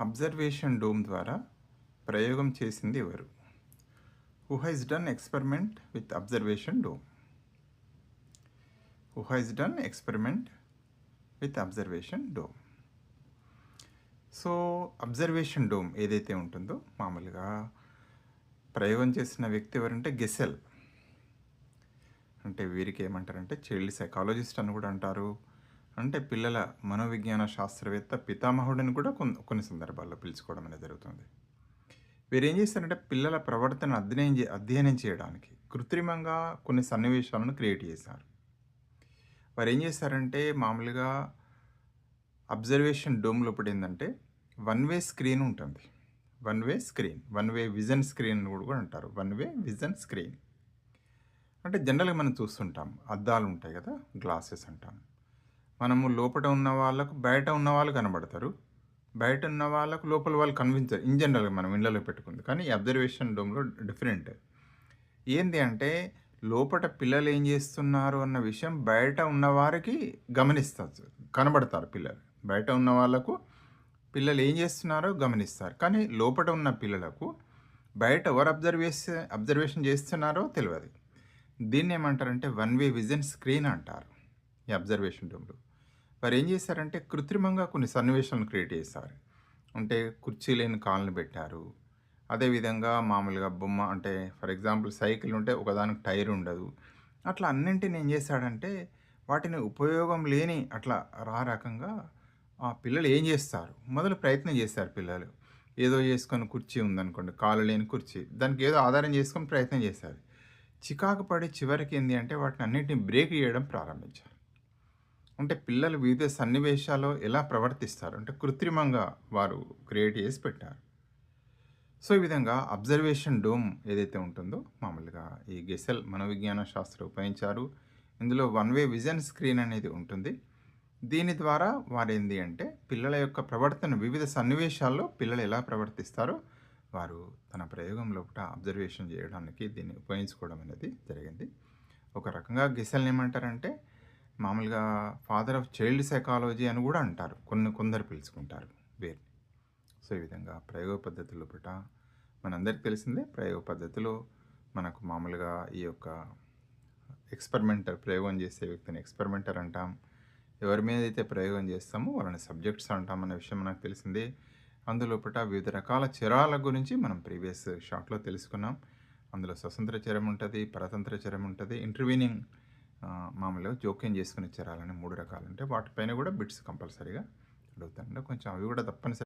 Observation dome ద్వారా ప్రయోగం చేసింది ఎవరు? Who has done experiment with observation dome who has done experiment with observation dome so observation dome ఏదైతే ఉంటుందో మామూలుగా ప్రయోగం చేసిన వ్యక్తి ఎవరంటే గెసెల్. అంటే వీరికి ఏమంటారంటే చైల్డ్ సైకాలజిస్ట్ అని కూడా అంటారు. అంటే పిల్లల మనోవిజ్ఞాన శాస్త్రవేత్త పితామహుడిని కూడా కొన్ని కొన్ని సందర్భాల్లో పిలుచుకోవడం అనేది జరుగుతుంది. వీరేం చేస్తారంటే పిల్లల ప్రవర్తన అధ్యయనం చే అధ్యయనం చేయడానికి కృత్రిమంగా కొన్ని సన్నివేశాలను క్రియేట్ చేశారు. వారు ఏం చేస్తారంటే మామూలుగా అబ్జర్వేషన్ డోమ్ లోపల ఏంటంటే వన్ వే స్క్రీన్ ఉంటుంది. One way screen one way vision screen అని కూడా అంటారు. One way vision screen. అంటే జనరల్గా మనం చూస్తుంటాం అద్దాలు ఉంటాయి కదా గ్లాసెస్ అంటాం. మనము లోపల ఉన్న వాళ్ళకు బయట ఉన్న వాళ్ళు కనబడతారు. బయట ఉన్న వాళ్ళకు లోపల వాళ్ళు కనిపించరు ఇన్ జనరల్గా మనం ఇండ్లలో పెట్టుకుంది. కానీ అబ్జర్వేషన్ డోమ్లో డిఫరెంట్ ఏంది అంటే లోపల పిల్లలు ఏం చేస్తున్నారు అన్న విషయం బయట ఉన్నవారికి గమనిస్తారు కనబడతారు పిల్లలు. బయట ఉన్న వాళ్ళకు పిల్లలు ఏం చేస్తున్నారో గమనిస్తారు. కానీ లోపల ఉన్న పిల్లలకు బయట ఎవరు అబ్జర్వేషన్ అబ్జర్వేషన్ చేస్తున్నారో తెలియదు. దీన్ని ఏమంటారంటే వన్ వే విజన్ స్క్రీన్ అంటారు. ఈ అబ్జర్వేషన్ రూమ్లో. వారు ఏం చేశారంటే కృత్రిమంగా కొన్ని సన్నివేశాలను క్రియేట్ చేశారు. అంటే కుర్చీ లేని కాళ్ళని పెట్టారు. అదేవిధంగా మామూలుగా బొమ్మ అంటే ఫర్ ఎగ్జాంపుల్ సైకిల్ ఉంటే ఒకదానికి టైర్ ఉండదు. అట్లా అన్నింటిని ఏం చేశాడంటే వాటిని ఉపయోగం లేని అట్లా రా రకంగా ఆ పిల్లలు ఏం చేస్తారు? మొదలు ప్రయత్నం చేస్తారు పిల్లలు. ఏదో చేసుకొని కుర్చీ ఉందనుకోండి కాలు లేని కుర్చీ. దానికి ఏదో ఆధారం చేసుకొని ప్రయత్నం చేశారు. చికాకు పడి చివరికి ఏంటి అంటే వాటిని అన్నింటిని బ్రేక్ చేయడం ప్రారంభించారు. అంటే పిల్లలు వివిధ సన్నివేశాల్లో ఎలా ప్రవర్తిస్తారు? అంటే కృత్రిమంగా వారు క్రియేట్ చేసి పెట్టారు. సో ఈ విధంగా అబ్జర్వేషన్ డోమ్ ఏదైతే ఉంటుందో మామూలుగా ఈ గెసెల్ మనోవిజ్ఞాన శాస్త్రం ఉపయోగించారు. ఇందులో వన్ వే విజన్ స్క్రీన్ అనేది ఉంటుంది. దీని ద్వారా వారేంది అంటే పిల్లల యొక్క ప్రవర్తన వివిధ సన్నివేశాల్లో పిల్లలు ఎలా ప్రవర్తిస్తారో వారు తన ప్రయోగం లోపల అబ్జర్వేషన్ చేయడానికి దీన్ని ఉపయోగించుకోవడం అనేది జరిగింది. ఒక రకంగా గెసెల్ని ఏమంటారంటే మామూలుగా ఫాదర్ ఆఫ్ చైల్డ్ సైకాలజీ అని కూడా అంటారు. కొన్ని కొందరు పిలుచుకుంటారు. వేరు. సో ఈ విధంగా ప్రయోగ పద్ధతులు పుట మనందరికి తెలిసిందే ప్రయోగ పద్ధతిలో మనకు మామూలుగా ఈ యొక్క ఎక్స్పెరిమెంటర్ ప్రయోగం చేసే వ్యక్తిని ఎక్స్పెరిమెంటర్ అంటాం. ఎవరి మీద అయితే ప్రయోగం చేస్తామో వాళ్ళని సబ్జెక్ట్స్ అంటాం అనే విషయం మనకు తెలిసిందే. అందులోపట వివిధ రకాల చరాల గురించి మనం ప్రీవియస్ షాట్లో తెలుసుకున్నాం. అందులో స్వతంత్ర చరం ఉంటుంది పరతంత్ర చరం ఉంటుంది ఇంటర్వీనింగ్ మామూలుగా జోక్యం చేసుకునే చరాలని మూడు రకాలు. అంటే వాటిపైన కూడా బిట్స్ కంపల్సరీగా అడుగుతాను కొంచెం అవి కూడా తప్పనిసరి